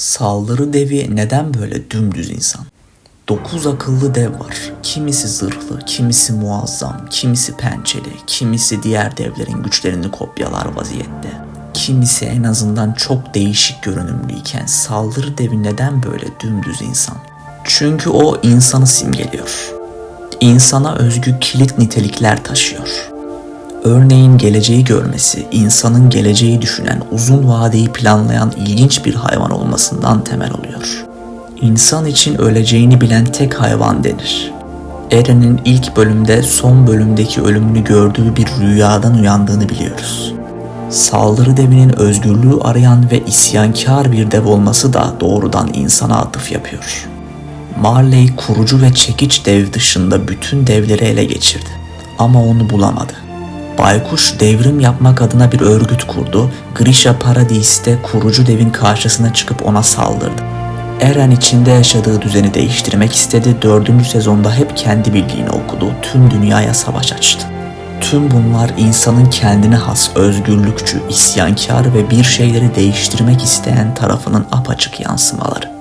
Saldırı devi neden böyle dümdüz insan? Dokuz akıllı dev var. Kimisi zırhlı, kimisi muazzam, kimisi pençeli, kimisi diğer devlerin güçlerini kopyalar vaziyette. Kimisi en azından çok değişik görünümlüyken saldırı devi neden böyle dümdüz insan? Çünkü o insanı simgeliyor. İnsana özgü kilit nitelikler taşıyor. Örneğin geleceği görmesi, insanın geleceği düşünen, uzun vadeyi planlayan ilginç bir hayvan olmasından temel oluyor. İnsan için öleceğini bilen tek hayvan denir. Eren'in ilk bölümde son bölümdeki ölümünü gördüğü bir rüyadan uyandığını biliyoruz. Saldırı devinin özgürlüğü arayan ve isyankar bir dev olması da doğrudan insana atıf yapıyor. Marley kurucu ve çekiç dev dışında bütün devleri ele geçirdi. Ama onu bulamadı. Baykuş devrim yapmak adına bir örgüt kurdu. Grisha Paradis'te kurucu devin karşısına çıkıp ona saldırdı. Eren içinde yaşadığı düzeni değiştirmek istedi. Dördüncü sezonda hep kendi bildiğini okudu. Tüm dünyaya savaş açtı. Tüm bunlar insanın kendine has özgürlükçü, isyankar ve bir şeyleri değiştirmek isteyen tarafının apaçık yansımaları.